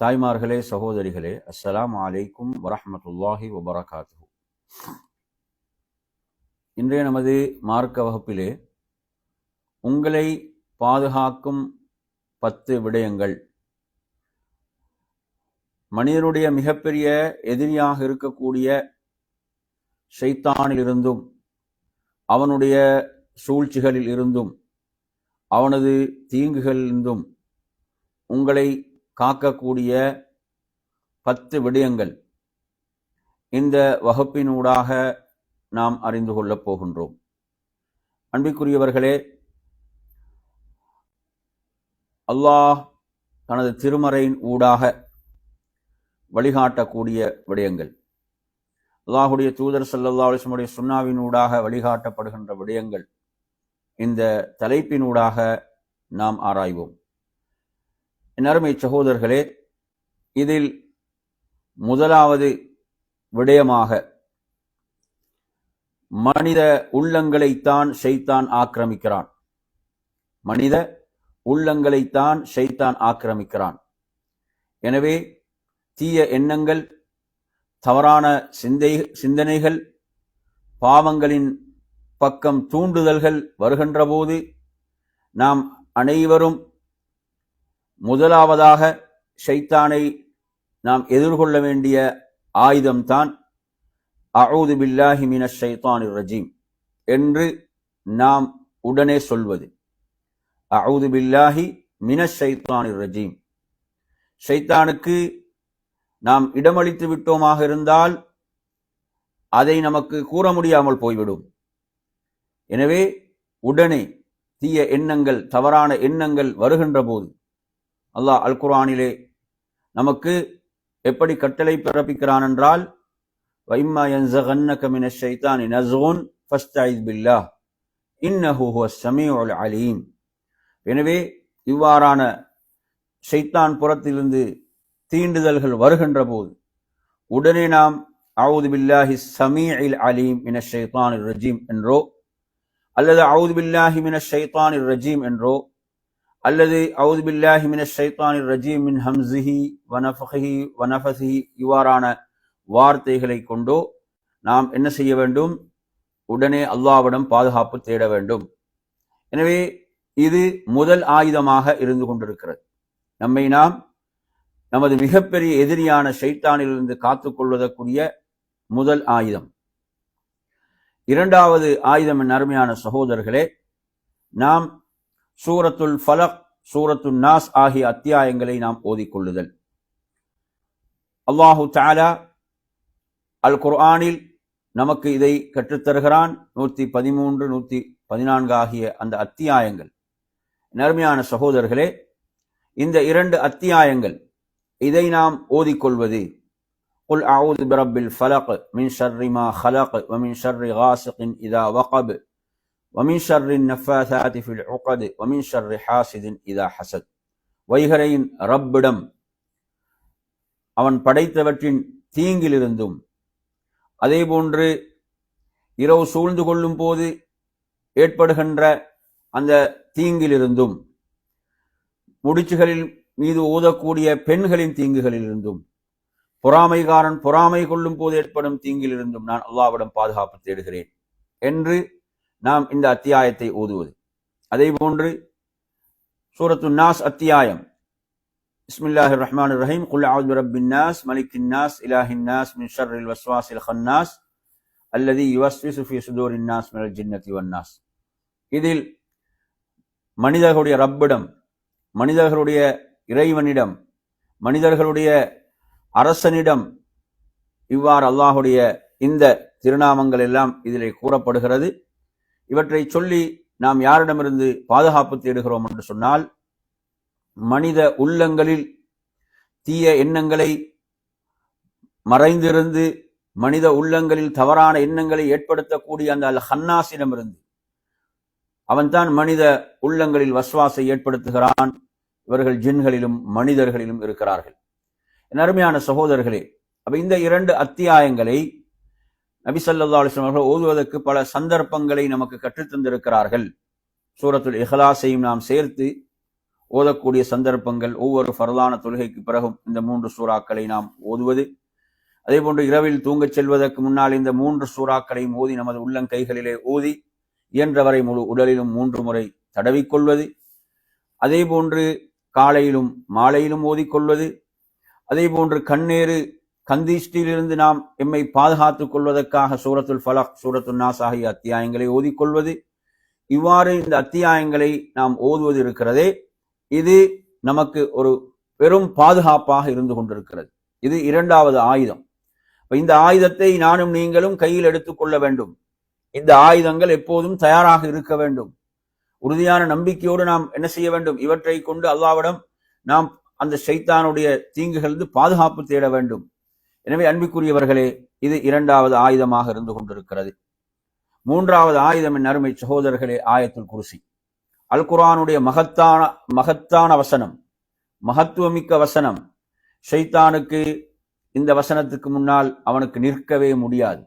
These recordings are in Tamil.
தாய்மார்களே சகோதரிகளே அஸ்ஸலாம் அலைக்கும் வரஹ்மத்துல்லாஹி வபரகாத்து இன்றைய நமது மார்க்க வகுப்பிலே உங்களை பாதுகாக்கும் பத்து விடயங்கள். மனிதனுடைய மிகப்பெரிய எதிரியாக இருக்கக்கூடிய ஷைத்தானிலிருந்தும் அவனுடைய சூழ்ச்சிகளில் இருந்தும் அவனது தீங்குகளிலிருந்தும் உங்களை காக்கக்கூடிய பத்து விடயங்கள் இந்த வகுப்பினூடாக நாம் அறிந்து கொள்ளப் போகின்றோம். அன்பிற்குரியவர்களே அல்லாஹ் தனது திருமறையின் ஊடாக வழிகாட்டக்கூடிய விடயங்கள் அல்லாஹுடைய தூதர் சல்லல்லா அலிஸ்முடைய சுண்ணாவின் ஊடாக வழிகாட்டப்படுகின்ற விடயங்கள் இந்த தலைப்பினூடாக நாம் ஆராய்வோம். நறுமை சகோதரர்களே இதில் முதலாவது விடயமாக மனித உள்ளங்களைத்தான் ஷைத்தான் ஆக்கிரமிக்கிறான். மனித உள்ளங்களைத்தான் ஷைத்தான் ஆக்கிரமிக்கிறான். எனவே தீய எண்ணங்கள் தவறான சிந்தை சிந்தனைகள் பாவங்களின் பக்கம் தூண்டுதல்கள் வருகின்ற போது நாம் அனைவரும் முதலாவதாக ஷைத்தானை நாம் எதிர்கொள்ள வேண்டிய ஆயுதம்தான் அவுது பில்லாஹி மின ஷைத்தான் ரஜீம் என்று நாம் உடனே சொல்வது. அவுது பில்லாஹி மின ஷைத்தான் ரஜீம் ஷைத்தானுக்கு நாம் இடமளித்து விட்டோமாக இருந்தால் அதை நமக்கு கூற முடியாமல் போய்விடும். எனவே உடனே தீய எண்ணங்கள் தவறான எண்ணங்கள் வருகின்ற போது அல்லாஹ் அல் குரானிலே நமக்கு எப்படி கட்டளை பிறப்பிக்கிறான் என்றால் வைம்மா யன்ஸகன்னக மின நசோன் ஃபஸ்ட் ஐஸ் பில்லாஹ் இன்னஹு ஹுவஸ் அல் அலீம். எனவே இவ்வாறான ஷைத்தான் புறத்திலிருந்து தீண்டுதல்கள் வருகின்ற போது உடனே நாம் அவுது பில்லாஹி சமீஇல் அலீம் இன ஷைத்தான் ரஜீம் என்றோ அல்லது அவுது பில்லாஹி மின ஷைத்தான் ரஜீம் என்றோ அல்லது அவுது பில்லாஹி மின ஷைத்தான் ரஜீம் மின் ஹம்சிஹி வனஃபஹி வனஃபசிஹி இவ்வாறான வார்த்தைகளை கொண்டோ நாம் என்ன செய்ய வேண்டும்? உடனே அல்லாவிடம் பாதுகாப்பு தேட வேண்டும். எனவே இது முதல் ஆயுதமாக இருந்து கொண்டிருக்கிறது. நம்மை நாம் நமது மிகப்பெரிய எதிரியான ஷைத்தானிலிருந்து காத்துக்கொள்வதற்குரிய முதல் ஆயுதம். இரண்டாவது ஆயுதம் என் அருமையான சகோதரர்களே நாம் சூரத்துல் ஃபலக் சூரத்துல் நாஸ் ஆகிய அத்தியாயங்களை நாம் ஓதிக்கொள்ளுதல் அல்லாஹு தாலா அல் குர்ஆனில் நமக்கு இதை கற்றுத்தருகிறான் நூற்றி பதிமூன்று நூற்றி பதினான்கு ஆகிய அந்த அத்தியாயங்கள் நருமையான சகோதரர்களே இந்த இரண்டு அத்தியாயங்கள் இதை நாம் ஓதிக்கொள்வது قل أعوذ برب الفلق من شر ما خلق ومن شر غاسق إذا وقب வமின் ஷர்ரின் நஃபாதி ஃபில் உகது வமின் ஷர்ரி ஹாசிதின் இதா ஹசத் வைகரையின் ரப்பிடம் அவன் படைத்தவற்றின் தீங்கிலிருந்தும் அதேபோன்று இரவு சூழ்ந்து கொள்ளும் போது ஏற்படுகின்ற அந்த தீங்கிலிருந்தும் முடிச்சுகளில் மீது ஊதக்கூடிய பெண்களின் தீங்குகளிலிருந்தும் பொறாமைகாரன் பொறாமை கொள்ளும் போது ஏற்படும் தீங்கிலிருந்தும் நான் அல்லாவிடம் பாதுகாப்பு தேடுகிறேன் என்று நாம் இந்த அத்தியாயத்தை ஓதுவது. அதே போன்று சூரத்து நாஸ் அத்தியாயம். பிஸ்மில்லாஹிர் ரஹ்மான் ரஹீம். குல் அவுது ரப்பின் நாஸ் மலிக்கின் நாஸ் இலாஹின் நாஸ் மின் ஷர்ரில் வஸ்வாசில் ஹன்னாஸ் அல்லது யுவஸ்விசு சுஃபி சுதூரின் நாஸ் மினல் ஜின்னதி வன்னாஸ் இதில் மனிதர்களுடைய ரப்பிடம் மனிதர்களுடைய இறைவனிடம் மனிதர்களுடைய அரசனிடம் இவ்வாறு அல்லாஹுடைய இந்த திருநாமங்கள் எல்லாம் இதிலே கூறப்படுகிறது. இவற்றை சொல்லி நாம் யாரிடமிருந்து பாதுகாப்பு தேடுகிறோம் என்று சொன்னால் மனித உள்ளங்களில் தீய எண்ணங்களை மறைந்திருந்து மனித உள்ளங்களில் தவறான எண்ணங்களை ஏற்படுத்தக்கூடிய அந்த அல் ஹன்னாசிடமிருந்து அவன்தான் மனித உள்ளங்களில் வஸ்வாசை ஏற்படுத்துகிறான். இவர்கள் ஜின்களிலும் மனிதர்களிலும் இருக்கிறார்கள். என் அருமையான சகோதரர்களே அப்ப இந்த இரண்டு அத்தியாயங்களை நபிசல்லா ஸல்லல்லாஹு அவர்கள் ஓதுவதற்கு பல சந்தர்ப்பங்களை நமக்கு கற்றுத்தந்திருக்கிறார்கள் சூரத்துல் இஹ்லாஸையும் நாம் சேர்த்து ஓதக்கூடிய சந்தர்ப்பங்கள் ஒவ்வொரு ஃபர்லான தொழுகைக்கு பிறகும் இந்த மூன்று சூறாக்களை நாம் ஓதுவது. அதே போன்று இரவில் தூங்கச் செல்வதற்கு முன்னால் இந்த மூன்று சூறாக்களையும் ஓதி நமது உள்ளங்கைகளிலே ஓதி இயன்றவரை முழு உடலிலும் மூன்று முறை தடவிக்கொள்வது. அதே போன்று காலையிலும் மாலையிலும் ஓதிக்கொள்வது. அதே போன்று கண்ணேறு கந்தீஷ்டியிலிருந்து நாம் எம்மை பாதுகாத்துக் கொள்வதற்காக சூரத்துல் ஃபலக் சூரத்துல் நாஸ் ஆகிய அத்தியாயங்களை ஓதிக்கொள்வது இவ்வாறு இந்த அத்தியாயங்களை நாம் ஓதுவது இருக்கிறதே இது நமக்கு ஒரு பெரும் பாதுகாப்பாக இருந்து கொண்டிருக்கிறது. இது இரண்டாவது ஆயுதம். இந்த ஆயுதத்தை நானும் நீங்களும் கையில் எடுத்துக்கொள்ள வேண்டும். இந்த ஆயுதங்கள் எப்போதும் தயாராக இருக்க வேண்டும். உறுதியான நம்பிக்கையோடு நாம் என்ன செய்ய வேண்டும்? இவற்றை கொண்டு அல்லாவிடம் நாம் அந்த ஷைத்தானுடைய தீங்குகளிலிருந்து பாதுகாப்பு தேட வேண்டும். எனவே அன்புக்குரியவர்களே இது இரண்டாவது ஆயுதமாக இருந்து கொண்டிருக்கிறது. மூன்றாவது ஆயுதம் என் அருமை சகோதரர்களே ஆயத்துல் குருசி. அல் குரானுடைய மகத்தான மகத்தான வசனம் மகத்துவமிக்க வசனம். ஷைத்தானுக்கு இந்த வசனத்துக்கு முன்னால் அவனுக்கு நிற்கவே முடியாது.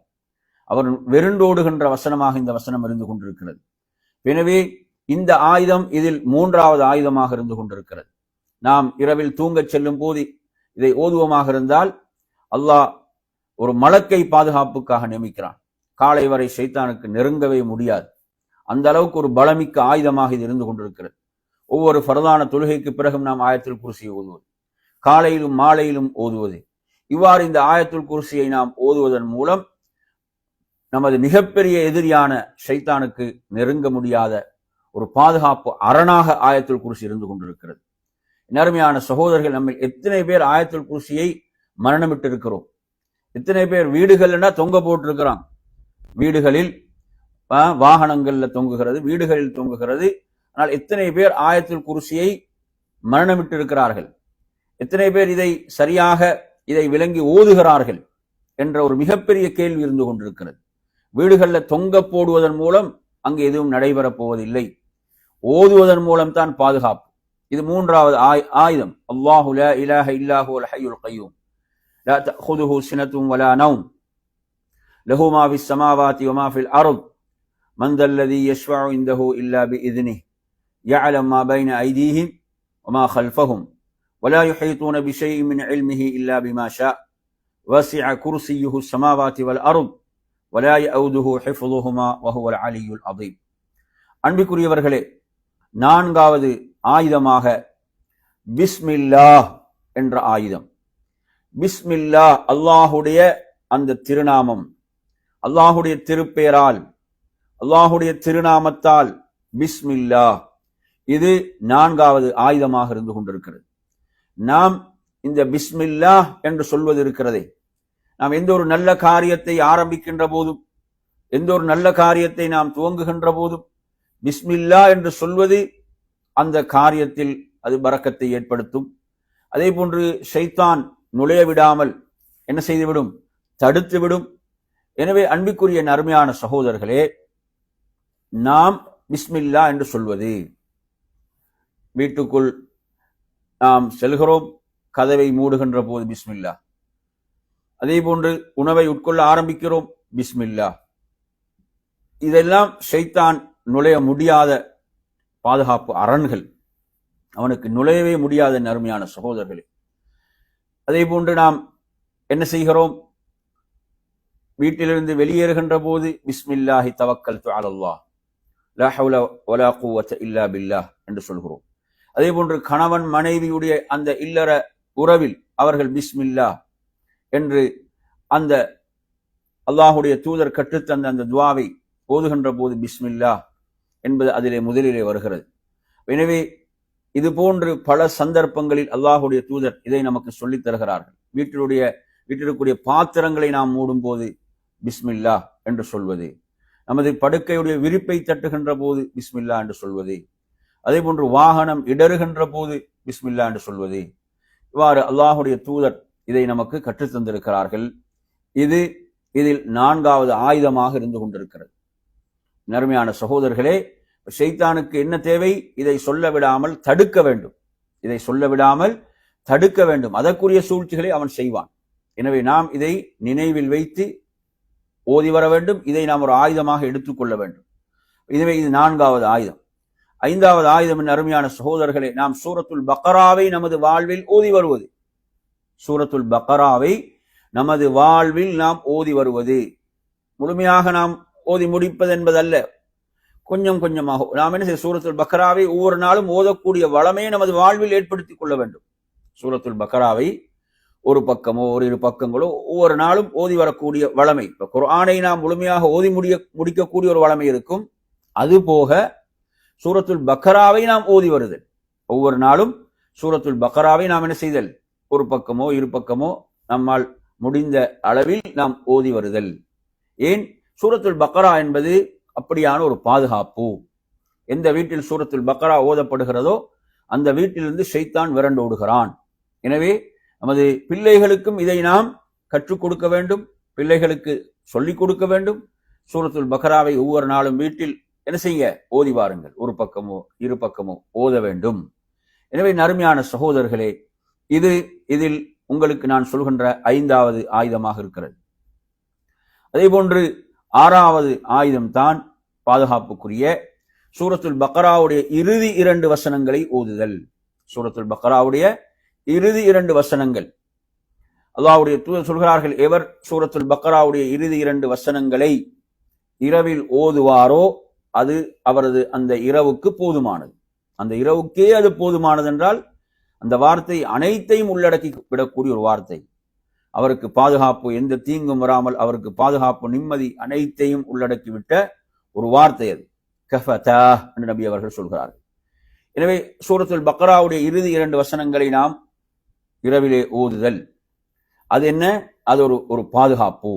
அவன் வெருண்டோடுகின்ற வசனமாக இந்த வசனம் இருந்து கொண்டிருக்கிறது. எனவே இந்த ஆயுதம் இதில் மூன்றாவது ஆயுதமாக இருந்து கொண்டிருக்கிறது. நாம் இரவில் தூங்கச் செல்லும் போது இதை ஓதுவமாக இருந்தால் அல்லாஹ் ஒரு மலக்கை பாதுகாப்புக்காக நியமிக்கிறான். காலை வரை ஷைத்தானுக்கு நெருங்கவே முடியாது. அந்த அளவுக்கு ஒரு பலமிக்க ஆயுதமாக இது இருந்து கொண்டிருக்கிறது. ஒவ்வொரு ஃபரதான தொழுகைக்கு பிறகும் நாம் ஆயத்தில் குருசியை ஓதுவது காலையிலும் மாலையிலும் ஓதுவது. இவ்வாறு இந்த ஆயத்துல் குருசியை நாம் ஓதுவதன் மூலம் நமது மிகப்பெரிய எதிரியான ஷைத்தானுக்கு நெருங்க முடியாத ஒரு பாதுகாப்பு அரணாக ஆயத்துல் குருசி இருந்து கொண்டிருக்கிறது. நேர்மையான சகோதரர்கள் நம்ம எத்தனை பேர் ஆயத்துல் குருசியை மரணமிட்டு இருக்கிறோம் எத்தனை பேர் வீடுகள்னா தொங்க போட்டிருக்கிறான். வீடுகளில் வாகனங்கள்ல தொங்குகிறது வீடுகளில் தொங்குகிறது. ஆனால் எத்தனை பேர் ஆயத்தில் குருசியை மரணமிட்டு இருக்கிறார்கள் எத்தனை பேர் இதை சரியாக இதை விளங்கி ஓதுகிறார்கள் என்ற ஒரு மிகப்பெரிய கேள்வி இருந்து கொண்டிருக்கிறது. வீடுகளில் தொங்க போடுவதன் மூலம் அங்கு எதுவும் நடைபெறப் போவதில்லை. ஓதுவதன் மூலம் தான் பாதுகாப்பு. இது மூன்றாவது ஆயுதம். அல்லாஹுல இலாஹ இல்லாஹு ஹையுல் கையூம். لا تأخذه سنة ولا نوم له ما في السماوات وما في الأرض من ذا الذي يشفع عنده إلا بإذنه يعلم ما بين أيديهم وما خلفهم ولا يحيطون بشيء من علمه إلا بما شاء وسع كرسيه السماوات والأرض ولا يؤوده حفظهما وهو العلي العظيم அன்பிற்குரியவர்களே நான்காவது ஆயுதமாக பிஸ்மில்லா என்ற ஆயுதம் பிஸ்மில்லா அல்லாஹுடைய அந்த திருநாமம். அல்லாஹுடைய திருப்பேரால் அல்லாஹுடைய திருநாமத்தால் பிஸ்மில்லா. இது நான்காவது ஆயுதமாக இருந்து கொண்டிருக்கிறது. நாம் இந்த பிஸ்மில்லா என்று சொல்வது இருக்கிறதே. நாம் எந்த ஒரு நல்ல காரியத்தை ஆரம்பிக்கின்ற போதும் எந்த ஒரு நல்ல காரியத்தை நாம் துவங்குகின்ற போதும் பிஸ்மில்லா என்று சொல்வது அந்த காரியத்தில் அது பறக்கத்தை ஏற்படுத்தும். அதே போன்று ஷைத்தான் நுழைய விடாமல் என்ன செய்துவிடும்? தடுத்து விடும் எனவே அன்பிற்குரிய அருமையான சகோதரர்களே நாம் பிஸ்மில்லா என்று சொல்வது. வீட்டுக்குள் நாம் செல்கிறோம் கதவை மூடுகின்ற போது பிஸ்மில்லா. அதே போன்று உணவை உட்கொள்ள ஆரம்பிக்கிறோம் பிஸ்மில்லா. இதெல்லாம் ஷைத்தான் நுழைய முடியாத பாதுகாப்பு அரண்கள். அவனுக்கு நுழையவே முடியாத நருமையான சகோதரர்களே. அதே போன்று நாம் என்ன செய்கிறோம்? வீட்டிலிருந்து வெளியேறுகின்ற போது பிஸ்மில்லாஹி தவக்கல் அலல்லாஹ் லஹவுல ஹவுல வலா குவத்த இல்லா பில்லா என்று சொல்கிறோம். அதே போன்று கணவன் மனைவியுடைய அந்த இல்லற உறவில் அவர்கள் பிஸ்மில்லா என்று அந்த அல்லாஹுடைய தூதர் கற்றுத்தந்த அந்த துவாவை ஓதுகின்ற போது பிஸ்மில்லா என்பது அதிலே முதலிலே வருகிறது. எனவே இது போன்று பல சந்தர்ப்பங்களில் அல்லாஹுடைய தூதர் இதை நமக்கு சொல்லித் தருகிறார்கள். வீட்டிலுடைய வீட்டிற்குரிய பாத்திரங்களை நாம் மூடும் போது பிஸ்மில்லா என்று சொல்வது. நமது படுக்கையுடைய விரிப்பை தட்டுகின்ற போது பிஸ்மில்லா என்று சொல்வது. அதே போன்று வாகனம் இடறுகின்ற போது பிஸ்மில்லா என்று சொல்வது. இவ்வாறு அல்லாஹுடைய தூதர் இதை நமக்கு கற்றுத் தந்திருக்கிறார்கள். இது இதில் நான்காவது ஆயுதமாக இருந்து கொண்டிருக்கிறது. நேர்மையான சகோதரர்களே ஷைத்தானுக்கு என்ன தேவை? இதை சொல்ல விடாமல் தடுக்க வேண்டும். இதை சொல்ல விடாமல் தடுக்க வேண்டும். அதற்குரிய சூழ்ச்சிகளை அவன் செய்வான். எனவே நாம் இதை நினைவில் வைத்து ஓதி வர வேண்டும். இதை நாம் ஒரு ஆயுதமாக எடுத்துக்கொள்ள வேண்டும். இதுவே இது நான்காவது ஆயுதம். ஐந்தாவது ஆயுதம் என் அருமையான சகோதரர்களை நாம் சூரத்துல் பக்கராவை நமது வாழ்வில் ஓதி வருவது. சூரத்துல் பக்கராவை நமது வாழ்வில் நாம் ஓதி வருவது. முழுமையாக நாம் ஓதி முடிப்பது என்பதல்ல. கொஞ்சம் கொஞ்சமாக. நாம் என்ன செய்ய சூரத்துல் பக்ராவை ஒவ்வொரு நாளும் ஓதக்கூடிய வளமே நமது வாழ்வில் ஏற்படுத்திக் கொள்ள வேண்டும். சூரத்துல் பக்கராவை ஒரு பக்கமோ ஒரு இரு பக்கங்களோ ஒவ்வொரு நாளும் ஓதி வரக்கூடிய வளமை. இப்போ குரானை நாம் முழுமையாக ஓதி முடிய முடிக்கக்கூடிய ஒரு வளமை இருக்கும். அது போக சூரத்துல் பக்கராவை நாம் ஓதி வருதல். ஒவ்வொரு நாளும் சூரத்துல் பக்ராவை நாம் என்ன செய்தல்? ஒரு பக்கமோ இரு பக்கமோ நம்மால் முடிந்த அளவில் நாம் ஓதி வருதல். ஏன்? சூரத்துல் பக்கரா என்பது அப்படியான ஒரு பாதுகாப்பு. எந்த வீட்டில் சூரத்தில் பக்கரா ஓதப்படுகிறதோ அந்த வீட்டிலிருந்து ஷைத்தான் விரண்டு ஓடுகிறான். எனவே நமது பிள்ளைகளுக்கும் இதை நாம் கற்றுக் கொடுக்க வேண்டும். பிள்ளைகளுக்கு சொல்லிக் கொடுக்க வேண்டும். சூரத்துல் பக்ராவை ஒவ்வொரு நாளும் வீட்டில் என்ன செய்ய? ஓதி வாருங்கள். ஒரு பக்கமோ இரு பக்கமோ ஓத வேண்டும். எனவே நறுமையான சகோதரர்களே இது இதில் உங்களுக்கு நான் சொல்கின்ற ஐந்தாவது ஆயுதமாக இருக்கிறது. அதே போன்று ஆறாவது ஆயுதம் தான் பாதுகாப்புக்குரிய. சூரத்துல் பக்கராவுடைய இறுதி இரண்டு வசனங்களை ஓதுதல். சூரத்துல் பக்கராவுடைய இறுதி இரண்டு வசனங்கள். அல்லாவுடைய தூதர் சொல்கிறார்கள் எவர் சூரத்துல் பக்கராவுடைய இறுதி இரண்டு வசனங்களை இரவில் ஓதுவாரோ அது அவரது அந்த இரவுக்கு போதுமானது. அந்த இரவுக்கே அது போதுமானது என்றால் அந்த வார்த்தை அனைத்தையும் உள்ளடக்கி விடக்கூடிய ஒரு வார்த்தை. அவருக்கு பாதுகாப்பு எந்த தீங்கும் வராமல் அவருக்கு பாதுகாப்பு நிம்மதி அனைத்தையும் உள்ளடக்கிவிட்ட ஒரு வார்த்தை அது. கஃபதா என்று நபி அவர்கள் சொல்கிறார்கள். எனவே சூரத்துல் பக்ராவுடைய இறுதி இரண்டு வசனங்களை நாம் இரவிலே ஓதுதல். அது என்ன? அது ஒரு ஒரு பாதுகாப்பு.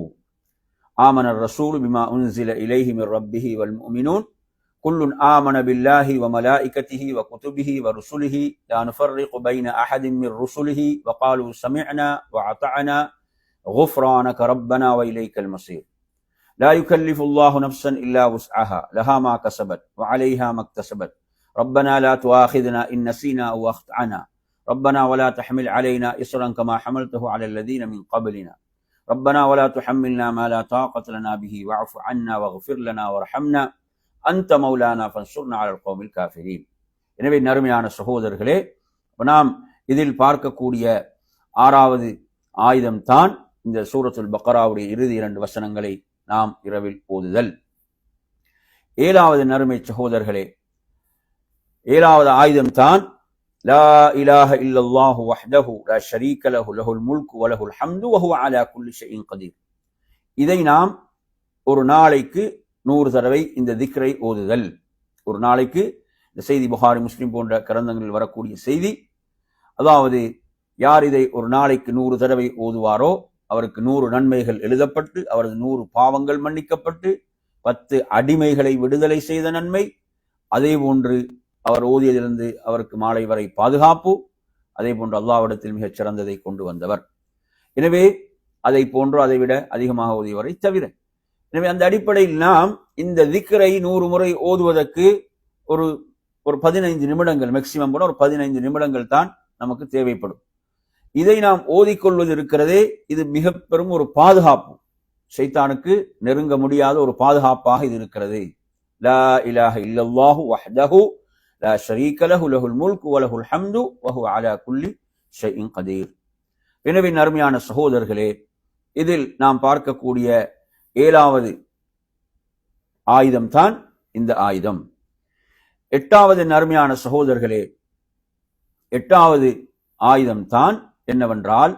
ஆமனர் ரசூல் பிமா உன்சில இலைஹி ரப்பிஹி வல் முஃமினூன் كل آمن بالله وملائكته وكتبه ورسله لا نفرق بين أحد من رسله وقالوا سمعنا وأطعنا غفرانك ربنا وإليك المصير. لا يكلف الله نفسا إلا وسعها لها ما كسبت وعليها ما اكتسبت. ربنا لا تؤاخذنا إن نسينا أو أخطأنا. ربنا ولا تحمل علينا إصرا كما حملته على الذين من قبلنا. ربنا ولا تحملنا ما لا طاقة لنا به واعف عنا واغفر لنا وارحمنا. அந்த மௌலானா ஃபன்சுர்னா அலல் கோமில் காஃபிரீன். எனவே நறுமையான சகோதரர்களே நாம் இதில் பார்க்கக்கூடிய ஆறாவது ஆயுதம் தான் இந்த சூரத்துல் பக்கராவுடைய இறுதி இரண்டு வசனங்களை நாம் இரவில் ஓதுதல். ஏழாவது நறுமை சகோதரர்களே ஏழாவது ஆயுதம் தான் லா இலாஹ இல்லல்லாஹு வஹ்தஹு லா ஷரீக லஹு லஹுல் முல்கு வலஹுல் ஹம்து வஹுவ அலா குல்லி ஷைஇன் கதீர். இதை நாம் ஒரு நாளைக்கு நூறு தடவை இந்த திக்ரை ஓதுதல். ஒரு நாளைக்கு இந்த செய்தி புகாரி முஸ்லிம் போன்ற கிரந்தங்களில் வரக்கூடிய செய்தி. அதாவது யார் இதை ஒரு நாளைக்கு நூறு தடவை ஓதுவாரோ அவருக்கு நூறு நன்மைகள் எழுதப்பட்டு அவரது நூறு பாவங்கள் மன்னிக்கப்பட்டு பத்து அடிமைகளை விடுதலை செய்த நன்மை. அதே போன்று அவர் ஓதியதிலிருந்து அவருக்கு மாலை வரை பாதுகாப்பு. அதே போன்று அல்லாவிடத்தில் மிகச் சிறந்ததை கொண்டு வந்தவர். எனவே அதை போன்று அதை விட அதிகமாக ஓதியவரை தவிர எனவே அந்த அடிப்படையில் நாம் இந்த திக்கரை நூறு முறை ஓதுவதற்கு ஒரு ஒரு பதினைந்து நிமிடங்கள் மேக்சிமம் கூட ஒரு பதினைந்து நிமிடங்கள் தான் நமக்கு தேவைப்படும். இதை நாம் ஓதிக்கொள்வது இருக்கிறதே இது மிக பெரும் ஒரு பாதுகாப்பு. சைத்தானுக்கு நெருங்க முடியாத ஒரு பாதுகாப்பாக இது இருக்கிறது. லா இலாஹ இல்லல்லாஹு வஹ்தஹு லா ஷரீக லஹு லஹுல் முல்கு வலஹுல் ஹம்து வஹு அலா குல்லி ஷைஇன் கதீர். எனவே அருமையான சகோதரர்களே இதில் நாம் பார்க்கக்கூடிய ஏழாவது ஆயுதம் தான் இந்த ஆயுதம். எட்டாவது நறுமையான சகோதரர்களே எட்டாவது ஆயுதம் தான் என்னவென்றால்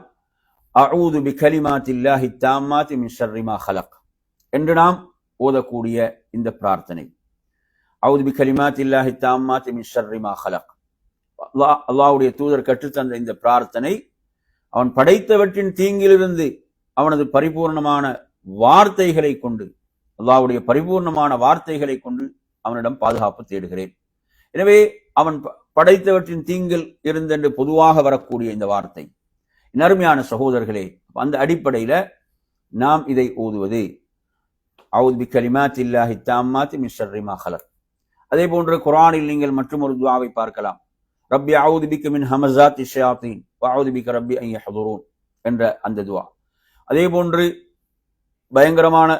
அவுது பி கலிமாத்தில்லாஹி தாமாத்தி மின் ஷர்ரி ஹலக். என்று நாம் ஓதக்கூடிய இந்த பிரார்த்தனை. அவுது பி கலிமாத்தில்லாஹி தாமாத்தி மின் ஷர்ரி ஹலக். அல்லாஹ் அல்லாஹ்வுடைய தூதர் கற்றுத்தந்த இந்த பிரார்த்தனை அவன் படைத்தவற்றின் தீங்கிலிருந்து அவனது பரிபூர்ணமான வார்த்தைகளை கொண்டு அல்லாவுடைய பரிபூர்ணமான வார்த்தைகளை கொண்டு அவனிடம் பாதுகாப்பு தேடுகிறேன். எனவே அவன் ப- படைத்தவற்றின் தீங்கில் இருந்தென்று பொதுவாக வரக்கூடிய இந்த வார்த்தை. நருமையான சகோதரர்களே அந்த அடிப்படையில நாம் இதை ஓதுவது. அவுத் பி கலிமாத்தில்லாஹி தாமாத்தி தாமாத் ஷர்ரி ஹலர் அதே போன்று குரானில் நீங்கள் மற்றும் ஒரு துவாவை பார்க்கலாம். ரப்பி அவுது பிக்கு மின் ஹமசாத் ஷயாத்தீன் வஅவுது பிக்க ரப்பி அன் என்ற அந்த துவா. அதே போன்று பயங்கரமான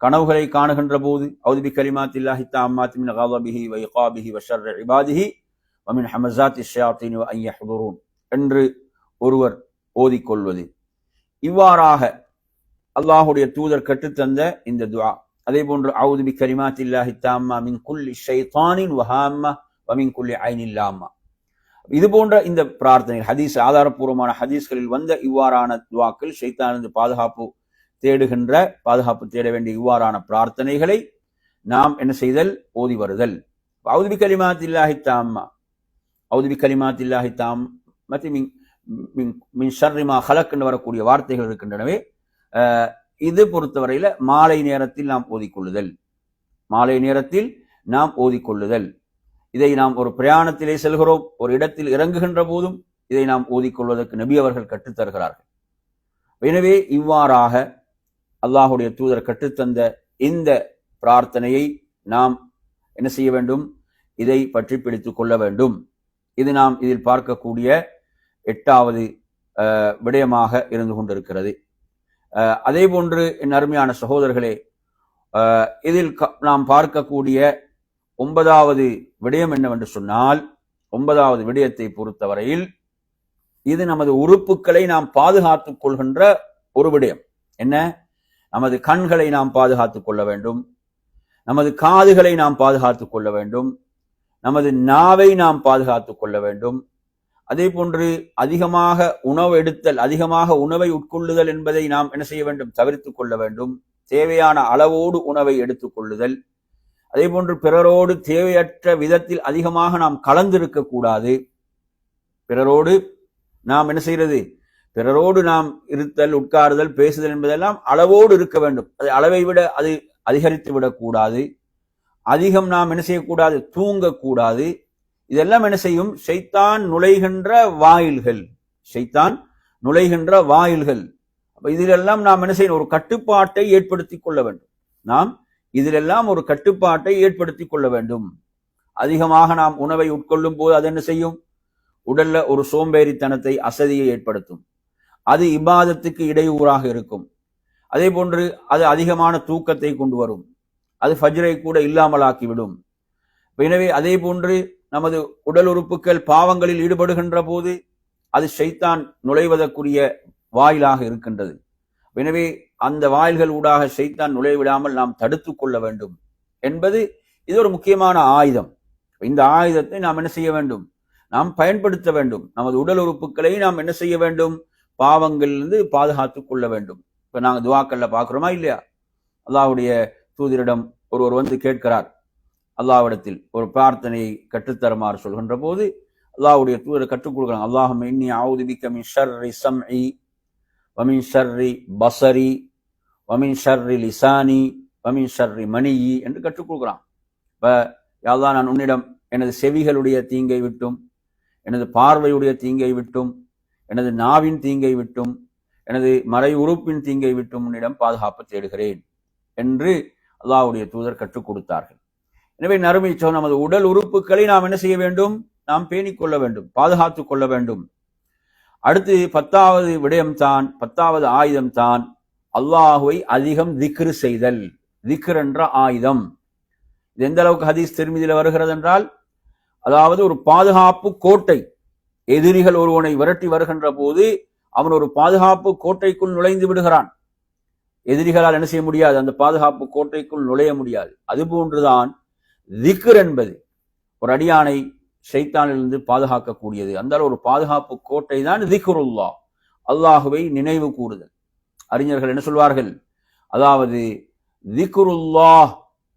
கனவுகளை காணுகின்ற போது அவுதுபி பி கலிமாத்தில்லாஹி தாமாத்தி மின் கதபிஹி வ இகாபிஹி இபாதிஹி என்று ஒருவர் ஓதிக்கொள்வது. இவ்வாறாக அல்லாஹுடைய தூதர் கற்றுத்தந்த இந்த துவா அதே போன்று அவுதுபி பி கலிமாத்தில்லாஹி தாம்மா மின் குல்லி ஷைத்தானின் வஹாம்மா வமின் குல்லி ஐநில்லாம்மா இது போன்ற இந்த பிரார்த்தனை ஹதீஸ் ஆதாரப்பூர்வமான ஹதீஸ்களில் வந்த இவ்வாறான துவாக்கள் ஷைத்தானது பாதுகாப்பு தேடுகின்ற பாதுகாப்பு தேட வேண்டிய இவ்வாறான பிரார்த்தனைகளை நாம் என்ன செய்தல்? ஓதி வருதல். அவுது கலிமா கலிமாத்தில்லாஹி தாம்மா. அவுது பி கலிமாத்தில்லாஹி தாம் மத்தி மின் மின் மின் ஷர்ரி ஹலக் என்று வரக்கூடிய வார்த்தைகள் இருக்கின்றனவே இது பொறுத்தவரையில் மாலை நேரத்தில் நாம் ஓதிக்கொள்ளுதல் மாலை நேரத்தில் நாம் ஓதிக்கொள்ளுதல் இதை நாம் ஒரு பிரயாணத்திலே செல்கிறோம் ஒரு இடத்தில் இறங்குகின்ற போதும் இதை நாம் ஓதிக்கொள்வதற்கு நபி அவர்கள் கற்றுத் தருகிறார்கள். எனவே இவ்வாறாக அல்லாஹுடைய தூதர் கற்றுத்தந்த இந்த பிரார்த்தனையை நாம் என்ன செய்ய வேண்டும்? இதை பற்றி பிடித்துக் கொள்ள வேண்டும். இது நாம் இதில் பார்க்கக்கூடிய எட்டாவது விடயமாக இருந்து கொண்டிருக்கிறது. அதே போன்று என் அருமையான சகோதரர்களே இதில் க- நாம் பார்க்கக்கூடிய ஒன்பதாவது விடயம் என்னவென்று சொன்னால் ஒன்பதாவது விடயத்தை பொறுத்தவரையில் இது நமது உறுப்புகளை நாம் பாதுகாத்துக் கொள்கின்ற ஒரு விடயம். என்ன? நமது கண்களை நாம் பாதுகாத்துக் கொள்ள வேண்டும். நமது காதுகளை நாம் பாதுகாத்துக் கொள்ள வேண்டும். நமது நாவை நாம் பாதுகாத்துக் கொள்ள வேண்டும். அதே போன்று அதிகமாக உணவு எடுத்தல் அதிகமாக உணவை உட்கொள்ளுதல் என்பதை நாம் என்ன செய்ய வேண்டும்? தவிர்த்துக் கொள்ள வேண்டும். தேவையான அளவோடு உணவை எடுத்துக் கொள்ளுதல். அதே போன்று பிறரோடு தேவையற்ற விதத்தில் அதிகமாக நாம் கலந்திருக்க கூடாது. பிறரோடு நாம் என்ன செய்யறது? பிறரோடு நாம் இருத்தல் உட்காருதல் பேசுதல் என்பதெல்லாம் அளவோடு இருக்க வேண்டும். அது அளவை விட அது அதிகரித்து விடக்கூடாது. அதிகம் நாம் என்ன செய்யக்கூடாது? தூங்கக்கூடாது. இதெல்லாம் என்ன செய்யும்? ஷைத்தான் நுழைகின்ற வாயில்கள். ஷைத்தான் நுழைகின்ற வாயில்கள். அப்ப இதிலெல்லாம் நாம் என்ன செய்யணும்? ஒரு கட்டுப்பாட்டை ஏற்படுத்தி கொள்ள வேண்டும். நாம் இதிலெல்லாம் ஒரு கட்டுப்பாட்டை ஏற்படுத்தி கொள்ள வேண்டும். அதிகமாக நாம் உணவை உட்கொள்ளும் போது அது என்ன செய்யும்? உடல்ல ஒரு சோம்பேறித்தனத்தை அசதியை ஏற்படுத்தும். அது இபாதத்துக்கு இடையூறாக இருக்கும். அதே போன்று அது அதிகமான தூக்கத்தை கொண்டு வரும். அது ஃபஜ்ரை கூட இல்லாமலாக்கிவிடும். எனவே அதே போன்று நமது உடல் உறுப்புகள் பாவங்களில் ஈடுபடுகின்ற போது அது ஷைத்தான் நுழைவதற்குரிய வாயிலாக இருக்கின்றது. எனவே அந்த வாயில்கள் ஊடாக ஷைத்தான் நுழைவிடாமல் நாம் தடுத்துக் கொள்ள வேண்டும் என்பது இது ஒரு முக்கியமான ஆயுதம். இந்த ஆயுதத்தை நாம் என்ன செய்ய வேண்டும்? நாம் பயன்படுத்த வேண்டும். நமது உடல் உறுப்புகளை நாம் என்ன செய்ய வேண்டும்? பாவங்கள்லேருந்து பாதுகாத்து கொள்ள வேண்டும். இப்போ நாங்கள் துவாக்கல்ல பார்க்குறோமா இல்லையா? அல்லாஹ்வுடைய தூதரிடம் ஒருவர் வந்து கேட்கிறார். அல்லாவிடத்தில் ஒரு பிரார்த்தனையை கற்றுத்தருமாறு சொல்கின்ற போது அல்லாஹுடைய தூதரை கற்றுக் கொடுக்குறாங்க அல்லாஹம் இன்னி ஆவுதிபிக்க மின் ஷர்ரி சம்இ வமின் ஷர்ரி பசரி வமின் ஷர்ரி லிசானி வமின் ஷர்ரி மணியி என்று கற்றுக் கொடுக்குறான். இப்போ யாழ்லா நான் உன்னிடம் எனது செவிகளுடைய தீங்கை விட்டும் எனது பார்வையுடைய தீங்கை விட்டும் எனது நாவின் தீங்கை விட்டும் எனது மறை உறுப்பின் தீங்கை விட்டும் உன்னிடம் பாதுகாப்பு தேடுகிறேன் என்று அல்லாவுடைய தூதர் கற்றுக் கொடுத்தார்கள். எனவே நறுமை நமது உடல் உறுப்புகளை நாம் என்ன செய்ய வேண்டும்? நாம் பேணிக் கொள்ள வேண்டும் பாதுகாத்துக் கொள்ள வேண்டும். அடுத்து பத்தாவது விடயம்தான் பத்தாவது ஆயுதம் தான் அல்லாஹுவை அதிகம் திக்ரு செய்தல். திக்ர் என்ற ஆயுதம். இது எந்த அளவுக்கு ஹதீஸ் திருமதியில் வருகிறது என்றால் அதாவது ஒரு பாதுகாப்பு கோட்டை எதிரிகள் ஒருவனை விரட்டி வருகின்ற போது அவன் ஒரு பாதுகாப்பு கோட்டைக்குள் நுழைந்து விடுகிறான். எதிரிகளால் என்ன செய்ய முடியாது? அந்த பாதுகாப்பு கோட்டைக்குள் நுழைய முடியாது. அதுபோன்றுதான் திக்ர் என்பது ஒரு அடியானை சைத்தானிலிருந்து பாதுகாக்கக்கூடியது. அந்த ஒரு பாதுகாப்பு கோட்டை தான் திக்ருல்லா அல்லாஹுவை நினைவு கூறுதல். அறிஞர்கள் என்ன சொல்வார்கள்? அதாவது திக்ருல்லா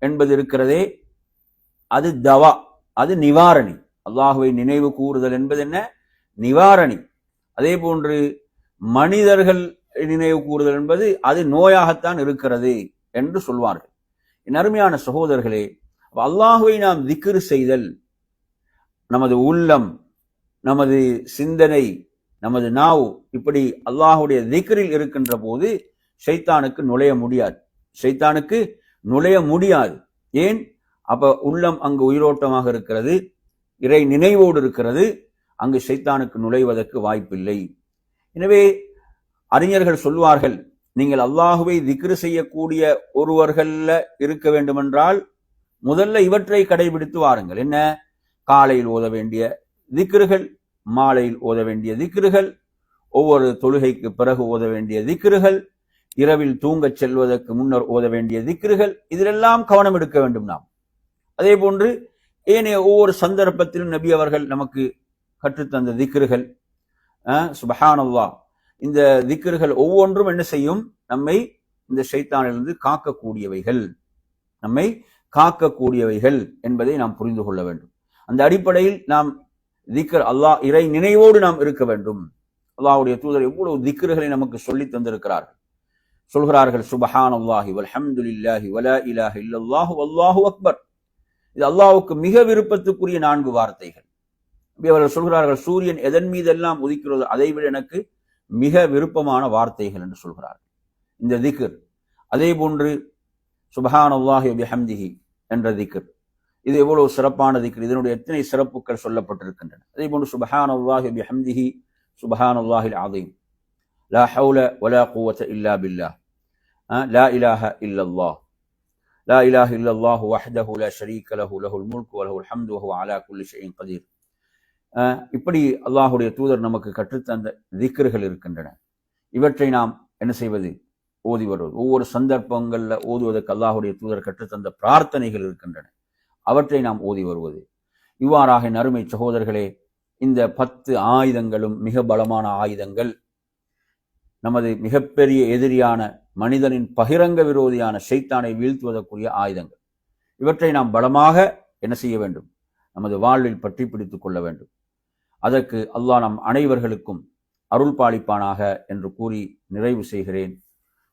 என்பது இருக்கிறதே அது தவா அது நிவாரணி. அல்லாஹுவை நினைவு கூறுதல் என்பது என்ன? நிவாரணி. அதே போன்று மனிதர்கள் நினைவு கூறுதல் என்பது அது நோயாகத்தான் இருக்கிறது என்று சொல்வார்கள். என் அருமையான சகோதரர்களே அல்லாஹுவை நாம் திக்ரு செய்தல் நமது உள்ளம் நமது சிந்தனை நமது நாவு இப்படி அல்லாஹுடைய திக்ரில் இருக்கின்ற போது ஷைத்தானுக்கு நுழைய முடியாது. ஷைத்தானுக்கு நுழைய முடியாது. ஏன்? அப்ப உள்ளம் அங்கு உயிரோட்டமாக இருக்கிறது இறை நினைவோடு இருக்கிறது அங்கு சைத்தானுக்கு நுழைவதற்கு வாய்ப்பில்லை. எனவே அறிஞர்கள் சொல்வார்கள் நீங்கள் அல்லாஹுவை திக்ரு செய்யக்கூடிய ஒருவர்கள்ல இருக்க வேண்டுமென்றால் முதல்ல இவற்றை கடைபிடித்து வாருங்கள். என்ன? காலையில் ஓத வேண்டிய திக்ருகள் மாலையில் ஓத வேண்டிய திக்ருகள் ஒவ்வொரு தொழுகைக்கு பிறகு ஓத வேண்டிய திக்ருகள் இரவில் தூங்கச் செல்வதற்கு முன்னர் ஓத வேண்டிய திக்ருகள் இதிலெல்லாம் கவனம் எடுக்க வேண்டும் நாம். அதே போன்று ஏனைய ஒவ்வொரு சந்தர்ப்பத்திலும் நபி அவர்கள் நமக்கு கற்றுத்தந்த திக்ருகள். சுபஹானல்லா இந்த திக்ருகள் ஒவ்வொன்றும் என்ன செய்யும்? நம்மை இந்த ஷைத்தானிலிருந்து காக்கக்கூடியவைகள். நம்மை காக்கக்கூடியவைகள் என்பதை நாம் புரிந்து கொள்ள வேண்டும். அந்த அடிப்படையில் நாம் திக்கர் அல்லாஹ் இறை நினைவோடு நாம் இருக்க வேண்டும். அல்லாஹுடைய தூதர் எவ்வளவு திக்ருகளை நமக்கு சொல்லி தந்திருக்கிறார்கள். சொல்கிறார்கள் சுபஹான் அல்லாஹி வல்ஹம்துலில்லாஹி வலா இலாஹ இல்லல்லாஹு அல்லாஹு அக்பர். இது அல்லாஹுக்கு மிக விருப்பத்துக்குரிய நான்கு வார்த்தைகள். அவர்கள் சொல்கிறார்கள் சூரியன் எதன் மீதெல்லாம் உதிக்கிறதோ அதைவிட எனக்கு மிக விருப்பமான வார்த்தைகள் என்று சொல்கிறார்கள். இந்த திக்கர் அதே போன்று சுபஹான் அல்லாஹி பிஹம்திஹி என்ற திக்கர் இது எவ்வளவு சிறப்பான திக்ர். இதனுடைய எத்தனை சிறப்புகள் சொல்லப்பட்டிருக்கின்றன. அதே போன்று சுபஹான் அல்லாஹி பிஹம்திஹி சுபஹான் அல்லாஹில் ஆதீம் லா ஹவுல வலா குவத்த இல்லா பில்லா. லா இலாஹ இல்லல்லா லா إله إلا الله وحده لا شريك له له الملك وله الحمد وهو على كل شيء قدير இப்படி அல்லாஹுடைய தூதர் நமக்கு கற்றுத்தந்த திக்கர்கள் இருக்கின்றன. இவற்றை நாம் என்ன செய்வது? ஓதி வருவது. ஒவ்வொரு சந்தர்ப்பங்களில் ஓதுவதற்கு அல்லாஹுடைய தூதர் கற்றுத்தந்த பிரார்த்தனைகள் இருக்கின்றன. அவற்றை நாம் ஓதி வருவது. இவ்வாறாக நறுமை சகோதரர்களே இந்த பத்து ஆயுதங்களும் மிக பலமான ஆயுதங்கள் நமது மிகப்பெரிய எதிரியான மனிதனின் பகிரங்க விரோதியான ஷைத்தானை வீழ்த்துவதற்குரிய ஆயுதங்கள். இவற்றை நாம் பலமாக என்ன செய்ய வேண்டும்? நமது வாழ்வில் பற்றி பிடித்துக் கொள்ள வேண்டும். அதற்கு அல்லாஹ் நம் அனைவர்களுக்கும் அருள் பாலிப்பானாக என்று கூறி நிறைவு செய்கிறேன்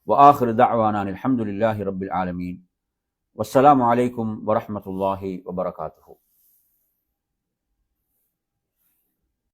வஆஹிரு தஅவானா அல்ஹம்துலில்லாஹி ரப்பில் ஆலமீன் வஸ்ஸலாமு அலைக்கும் வரஹ்மத்துல்லாஹி வபரகாத்துஹு